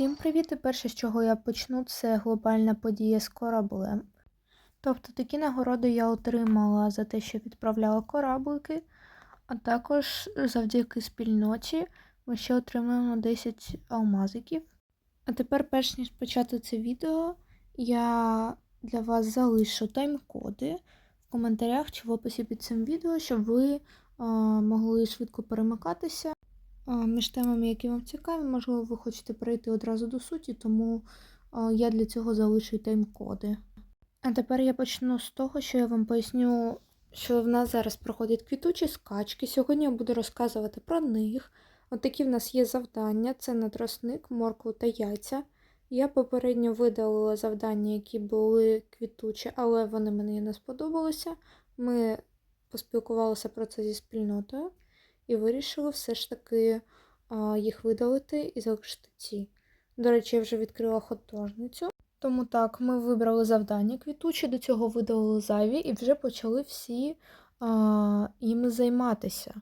Всім привіт! І перше, з чого я почну, це глобальна подія з кораблем. Тобто такі нагороди я отримала за те, що відправляла кораблики, а також завдяки спільноті ми ще отримуємо 10 алмазиків. А тепер, перш ніж почати це відео, я для вас залишу тайм-коди в коментарях чи в описі під цим відео, щоб ви а, могли швидко перемикатися між темами, які вам цікаві. Можливо, ви хочете перейти одразу до суті, тому я для цього залишу тайм-коди. А тепер я почну з того, що я вам поясню, що в нас зараз проходять квітучі скачки. Сьогодні я буду розказувати про них. От такі в нас є завдання: це на тросник, моркву та яйця. Я попередньо видалила завдання, які були квітучі, але вони мені не сподобалися. Ми поспілкувалися про це зі спільнотою і вирішили все ж таки їх видалити і залишити ці. До речі, я вже відкрила художницю. Тому так, ми вибрали завдання квітучі, до цього видалили зайві і вже почали всі а, їми займатися.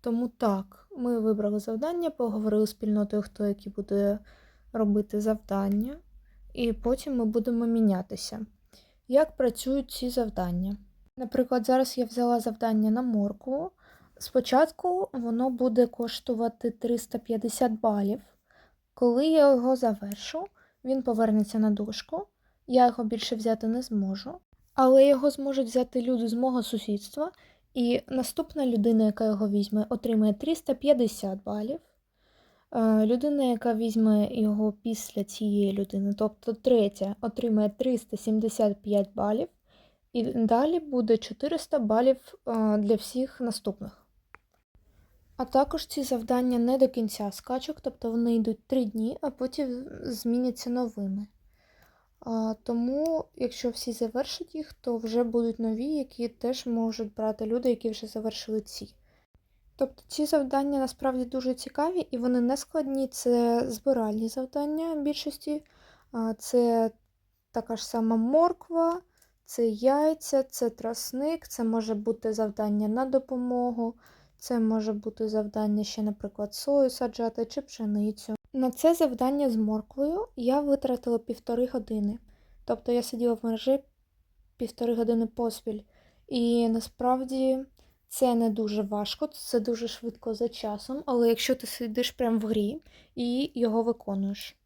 Тому так, ми вибрали завдання, поговорили з спільнотою, хто які буде робити завдання, і потім ми будемо мінятися. Як працюють ці завдання? Наприклад, зараз я взяла завдання на моркву. Спочатку воно буде коштувати 350 балів. Коли я його завершу, він повернеться на дошку. Я його більше взяти не зможу. Але його зможуть взяти люди з мого сусідства, і наступна людина, яка його візьме, отримає 350 балів. Е, Людина, яка візьме його після цієї людини, тобто третя, отримає 375 балів. І далі буде 400 балів е, для всіх наступних. А також ці завдання не до кінця скачок, тобто вони йдуть 3 дні, а потім зміняться новими. А, Тому, якщо всі завершать їх, то вже будуть нові, які теж можуть брати люди, які вже завершили ці. Тобто ці завдання насправді дуже цікаві і вони не складні. Це збиральні завдання в більшості. А, Це така ж сама морква, це яйця, це тросник, це може бути завдання на допомогу, це може бути завдання ще, наприклад, сою саджати чи пшеницю. На це завдання з морквою я витратила півтори години. Тобто я сиділа в мережі півтори години поспіль. І насправді це не дуже важко, це дуже швидко за часом, але якщо ти сидиш прямо в грі і його виконуєш.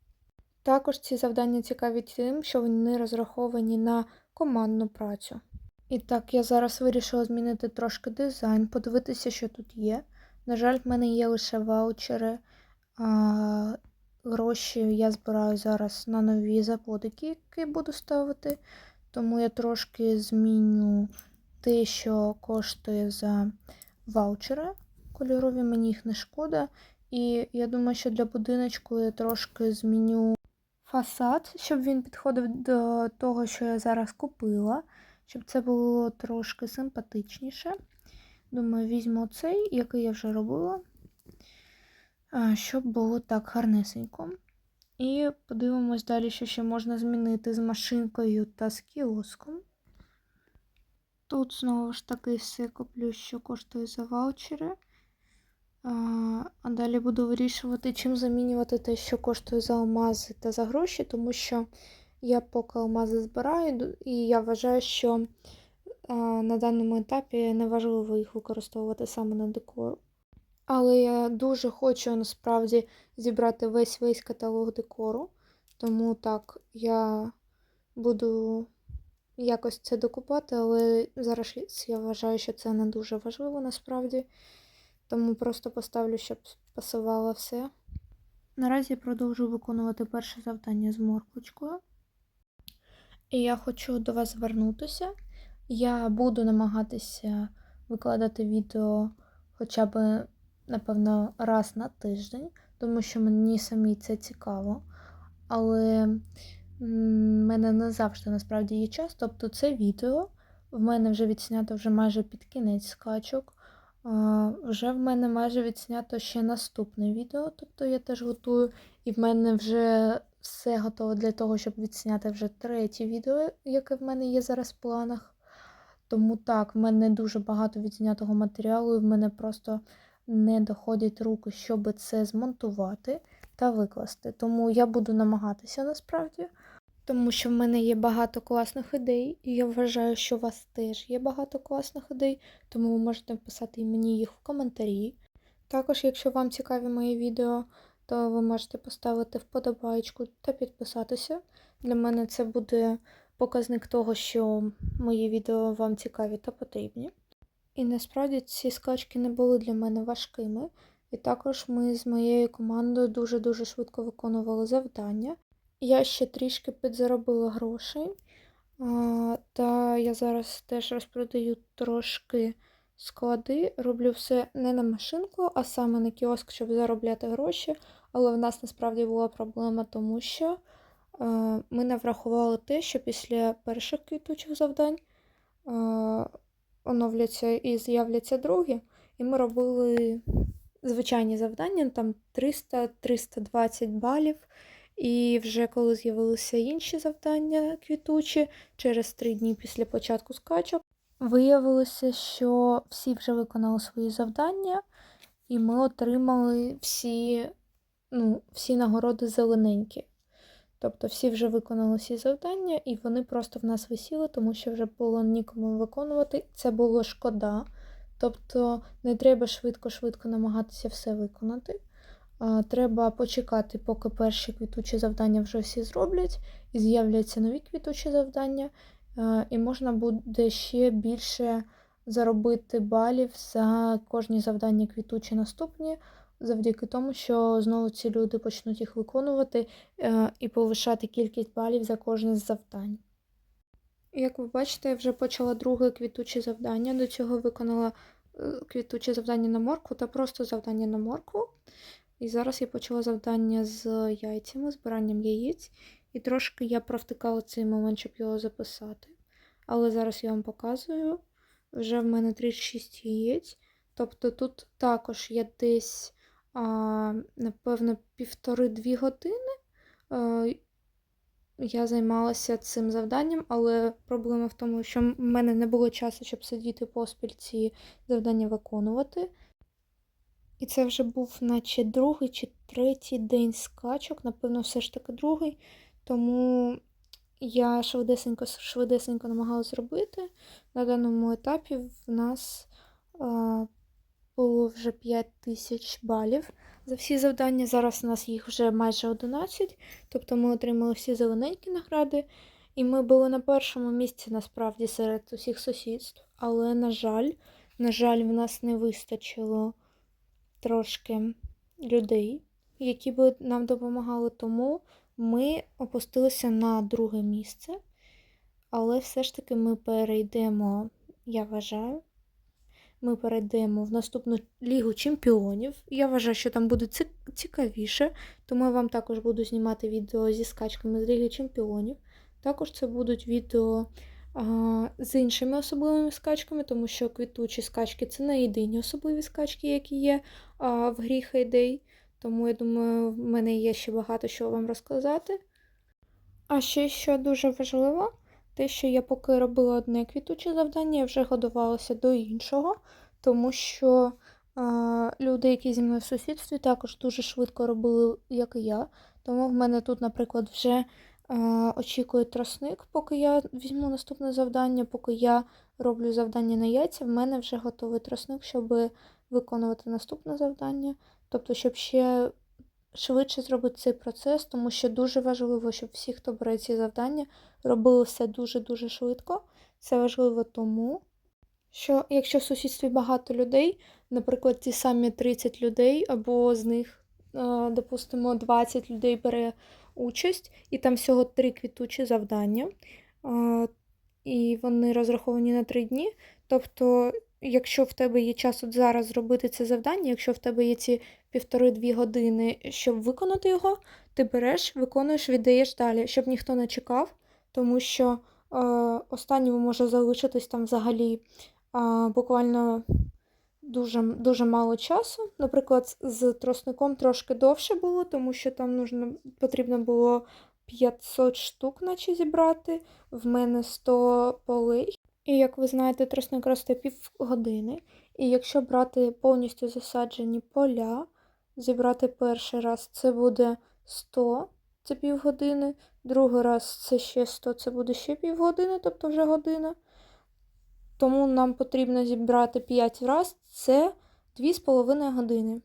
Також ці завдання цікаві тим, що вони розраховані на командну працю. І так, я зараз вирішила змінити трошки дизайн, подивитися, що тут є. На жаль, в мене є лише ваучери. А, Гроші я збираю зараз на нові заводики, які буду ставити. Тому я трошки зміню те, що коштує за ваучери. Кольорові мені їх не шкода. І я думаю, що для будиночку я трошки зміню фасад, щоб він підходив до того, що я зараз купила, щоб це було трошки симпатичніше. Думаю, візьму цей, який я вже робила щоб було так гарнесенько. І подивимось далі, що ще можна змінити з машинкою та з кіоском. Тут знову ж таки все куплю, що коштує за ваучери. А далі буду вирішувати, чим замінювати те, що коштує за алмази та за гроші, тому що я поки алмази збираю, і я вважаю, що на даному етапі не важливо їх використовувати саме на декор. Але я дуже хочу насправді зібрати весь весь каталог декору. Тому так, я буду якось це докупати, але зараз я вважаю, що це не дуже важливо насправді. Тому просто поставлю, щоб пасувало все. Наразі продовжую виконувати перше завдання з морквочкою. І я хочу до вас звернутися. Я буду намагатися викладати відео хоча б напевно, раз на тиждень, тому що мені самі це цікаво. Але в мене не завжди насправді є час. Тобто це відео в мене вже відснято вже майже під кінець скачок. Вже в мене майже відснято ще наступне відео, тобто я теж готую, і в мене вже все готово для того, щоб відсняти вже третє відео, яке в мене є зараз в планах. Тому так, в мене дуже багато відзнятого матеріалу, і в мене просто не доходять руки, щоб це змонтувати. та викласти. Тому я буду намагатися насправді, тому що в мене є багато класних ідей, і я вважаю, що у вас теж є багато класних ідей, тому ви можете писати мені їх в коментарі. Також, якщо вам цікаві мої відео, то ви можете поставити вподобайку та підписатися. Для мене це буде показник того, що мої відео вам цікаві та потрібні. І насправді ці скачки не були для мене важкими. І також ми з моєю командою дуже-дуже швидко виконували завдання. Я ще трішки підзаробила грошей. Та я зараз теж розпродаю трошки склади. Роблю все не на машинку, а саме на кіоск, щоб заробляти гроші. Але в нас насправді була проблема, тому що е, ми не врахували те, що після перших квітучих завдань е, оновляться і з'являться другі. І ми робили звичайні завдання, там 300-320 балів. І вже коли з'явилися інші завдання квітучі, через три дні після початку скачок, виявилося, що всі вже виконали свої завдання, і ми отримали всі, ну, всі нагороди зелененькі. Тобто всі вже виконали всі завдання, і вони просто в нас висіли, тому що вже було нікому виконувати. Це було шкода. Тобто не треба швидко-швидко намагатися все виконати. Треба почекати, поки перші квітучі завдання вже всі зроблять, і з'являться нові квітучі завдання, і можна буде ще більше заробити балів за кожні завдання квітучі наступні, завдяки тому, що знову ці люди почнуть їх виконувати а, і повишати кількість балів за кожне з завдань. Як ви бачите, я вже почала друге квітуче завдання. До цього виконала е, квітуче завдання на моркву та просто завдання на моркву. І зараз я почала завдання з яйцями, збиранням яєць. І трошки я провтикала цей момент, щоб його записати. Але зараз я вам показую. Вже в мене 36 яєць. Тобто тут також є десь, напевно, півтори-дві години. Я займалася цим завданням, але проблема в тому, що в мене не було часу, щоб сидіти поспіль ці завдання виконувати. І це вже був наче другий чи третій день скачок, напевно, все ж таки другий. Тому я швидесенько швидесенько намагалася зробити. На даному етапі в нас було вже 5 тисяч балів за всі завдання. Зараз у нас їх вже майже 11, тобто ми отримали всі зелененькі награди. І ми були на першому місці насправді серед усіх сусідств. Але, на жаль, на жаль, в нас не вистачило трошки людей, які б нам допомагали, тому ми опустилися на друге місце. Але все ж таки ми перейдемо, я вважаю, ми перейдемо в наступну Лігу Чемпіонів. Я вважаю, що там буде цікавіше, тому я вам також буду знімати відео зі скачками з Ліги Чемпіонів. Також це будуть відео а, з іншими особливими скачками, тому що квітучі скачки це не єдині особливі скачки, які є а, в грі Heyday. Тому я думаю, в мене є ще багато що вам розказати. А ще що дуже важливо, те, що я поки робила одне квітуче завдання, я вже годувалася до іншого, тому що а, люди, які зі мною в сусідстві, також дуже швидко робили, як і я. Тому в мене тут, наприклад, вже а, очікує тросник, поки я візьму наступне завдання, поки я роблю завдання на яйця, в мене вже готовий тросник, щоб виконувати наступне завдання. Тобто, щоб ще швидше зробити цей процес, тому що дуже важливо, щоб всі, хто бере ці завдання, робили все дуже-дуже швидко. Це важливо тому, що якщо в сусідстві багато людей, наприклад, ті самі 30 людей, або з них, допустимо, 20 людей бере участь, і там всього три квітучі завдання, і вони розраховані на три дні. Тобто, якщо в тебе є час от зараз зробити це завдання, якщо в тебе є ці півтори-дві години, щоб виконати його, ти береш, виконуєш, віддаєш далі, щоб ніхто не чекав, тому що е, останньому може залишитись там взагалі е, буквально дуже дуже мало часу. Наприклад, з тросником трошки довше було, тому що там нужно, потрібно було 500 штук, наче зібрати, в мене 100 полей. І як ви знаєте, тросник росте півгодини. І якщо брати повністю засаджені поля, зібрати перший раз, це буде 100, це півгодини. Другий раз це ще 100, це буде ще півгодини, тобто вже година. Тому нам потрібно зібрати 5 разів, це 2,5 години.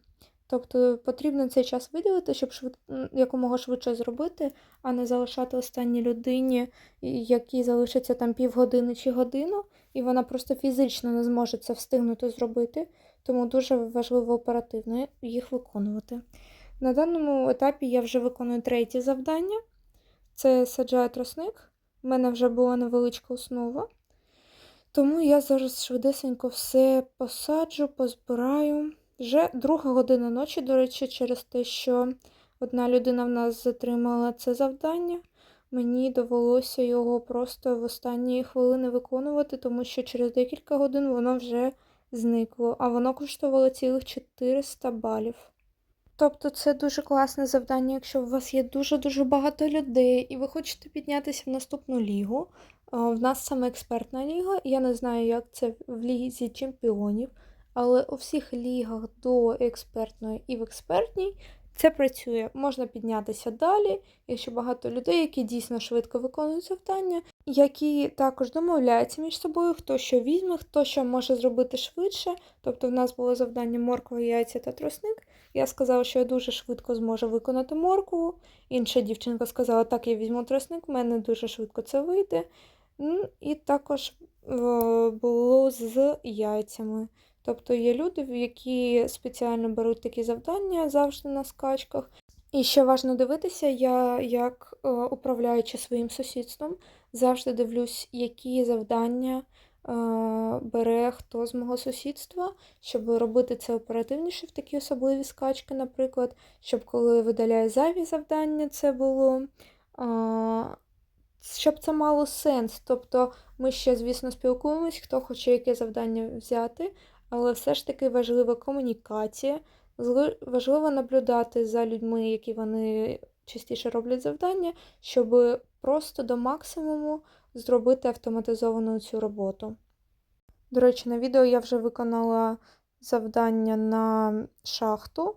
Тобто потрібно цей час виділити, щоб швид... якомога швидше зробити, а не залишати останній людині, якій залишиться там півгодини чи годину, і вона просто фізично не зможе це встигнути зробити, тому дуже важливо оперативно їх виконувати. На даному етапі я вже виконую третє завдання. Це саджаю тросник. У мене вже була невеличка основа. Тому я зараз швидесенько все посаджу, позбираю. Вже друга година ночі, до речі, через те, що одна людина в нас затримала це завдання. Мені довелося його просто в останні хвилини виконувати, тому що через декілька годин воно вже зникло, а воно коштувало цілих 400 балів. Тобто це дуже класне завдання, якщо у вас є дуже-дуже багато людей, і ви хочете піднятися в наступну лігу. В нас саме експертна ліга. Я не знаю, як це в лізі чемпіонів, але у всіх лігах до експертної і в експертній це працює. Можна піднятися далі, якщо багато людей, які дійсно швидко виконують завдання, які також домовляються між собою, хто що візьме, хто що може зробити швидше. Тобто в нас було завдання морква, яйця та тросник. Я сказала, що я дуже швидко зможу виконати моркву. Інша дівчинка сказала, так, я візьму тросник, в мене дуже швидко це вийде. Ну, і також було з яйцями. Тобто є люди, які спеціально беруть такі завдання завжди на скачках. І ще важливо дивитися, я як е, управляючи своїм сусідством, завжди дивлюсь, які завдання е, бере хто з мого сусідства, щоб робити це оперативніше в такі особливі скачки, наприклад, щоб коли видаляє зайві завдання, це було. щоб це мало сенс. Тобто ми ще, звісно, спілкуємось, хто хоче яке завдання взяти, але все ж таки важлива комунікація, важливо наблюдати за людьми, які вони частіше роблять завдання, щоб просто до максимуму зробити автоматизовану цю роботу. До речі, на відео я вже виконала завдання на шахту,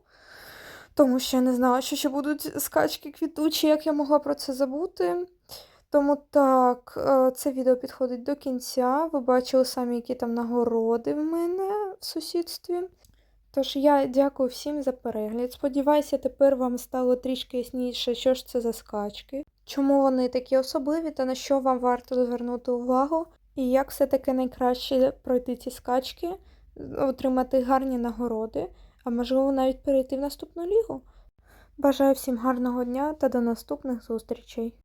тому що я не знала, що ще будуть скачки квітучі, як я могла про це забути. Тому так, е, це відео підходить до кінця. Ви бачили самі, які там нагороди в мене в сусідстві. Тож я дякую всім за перегляд. Сподіваюся, тепер вам стало трішки ясніше, що ж це за скачки, чому вони такі особливі та на що вам варто звернути увагу, і як все-таки найкраще пройти ці скачки, отримати гарні нагороди, а можливо навіть перейти в наступну лігу. Бажаю всім гарного дня та до наступних зустрічей!